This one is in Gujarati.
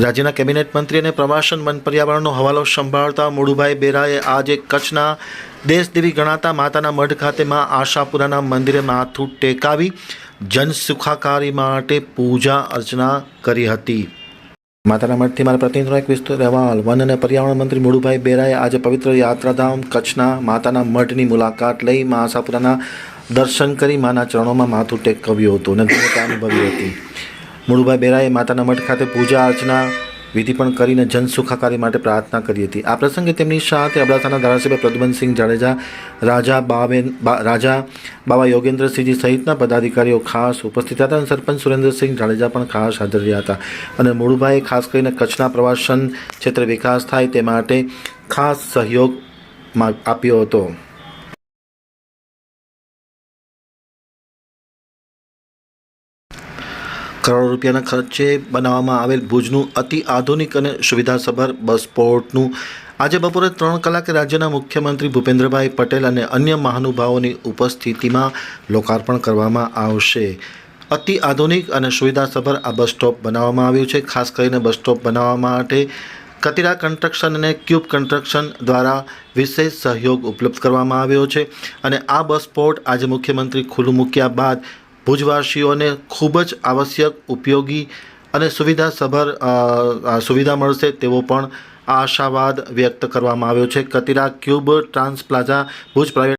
રાજ્યના કેબિનેટ મંત્રી અને પ્રવાસન વન પર્યાવરણનો હવાલો સંભાળતા મોડુભાઈ બેરાએ આજે કચ્છના દેશદેવી ગણાતા માતાના મઢ ખાતે માં આશાપુરાના મંદિરે માથું ટેકાવી જનસુખાકારી માટે પૂજા અર્ચના કરી હતી. માતાના મઠથી મારા પ્રતિનિધિનો એક વિસ્તૃત અહેવાલ. વન અને પર્યાવરણ મંત્રી મુળુભાઈ બેરાએ આજે પવિત્ર યાત્રાધામ કચ્છના માતાના મઢની મુલાકાત લઈ મા આશાપુરાના દર્શન કરી માના ચરણોમાં માથું ટેકવ્યું હતું અને ધન્યતા અનુભવી હતી. મુળુભાઈ બેરાએ માતાના મઠ ખાતે પૂજા અર્ચના વિધિ પણ કરીને જન સુખાકારી માટે પ્રાર્થના કરી હતી. આ પ્રસંગે તેમની સાથે અબડાસાના ધારાસભ્ય પ્રદ્યુમનસિંહ જાડેજા, રાજા બાબેન રાજા બાબા યોગેન્દ્રસિંહજી સહિતના પદાધિકારીઓ ખાસ ઉપસ્થિત હતા અને સરપંચ સુરેન્દ્રસિંહ જાડેજા પણ ખાસ હાજર રહ્યા હતા. અને મુળુભાઈએ ખાસ કરીને કચ્છના પ્રવાસન ક્ષેત્રે વિકાસ થાય તે માટે ખાસ સહયોગ આપ્યો હતો. કરોડો રૂપિયાના ખર્ચે બનાવવામાં આવેલ ભુજનું અતિ આધુનિક અને સુવિધાસભર બસ પોર્ટનું આજે બપોરે ત્રણ કલાકે રાજ્યના મુખ્યમંત્રી ભૂપેન્દ્રભાઈ પટેલ અને અન્ય મહાનુભાવોની ઉપસ્થિતિમાં લોકાર્પણ કરવામાં આવશે. અતિ આધુનિક અને સુવિધાસભર આ બસ સ્ટોપ બનાવવામાં આવ્યું છે. ખાસ કરીને બસ સ્ટોપ બનાવવા માટે કતિરા કન્સ્ટ્રક્શન અને ક્યુબ કન્સ્ટ્રક્શન દ્વારા વિશેષ સહયોગ ઉપલબ્ધ કરવામાં આવ્યો છે. અને આ બસ પોર્ટ આજે મુખ્યમંત્રી ખુલ્લું મૂક્યા બાદ ભુજવાસીઓને ખૂબ જ આવશ્યક ઉપયોગી અને સુવિધાસભર સુવિધા મળશે તેવો પણ આશાવાદ વ્યક્ત કરવામાં આવ્યો છે. Katira cube trans plaza Bhuj private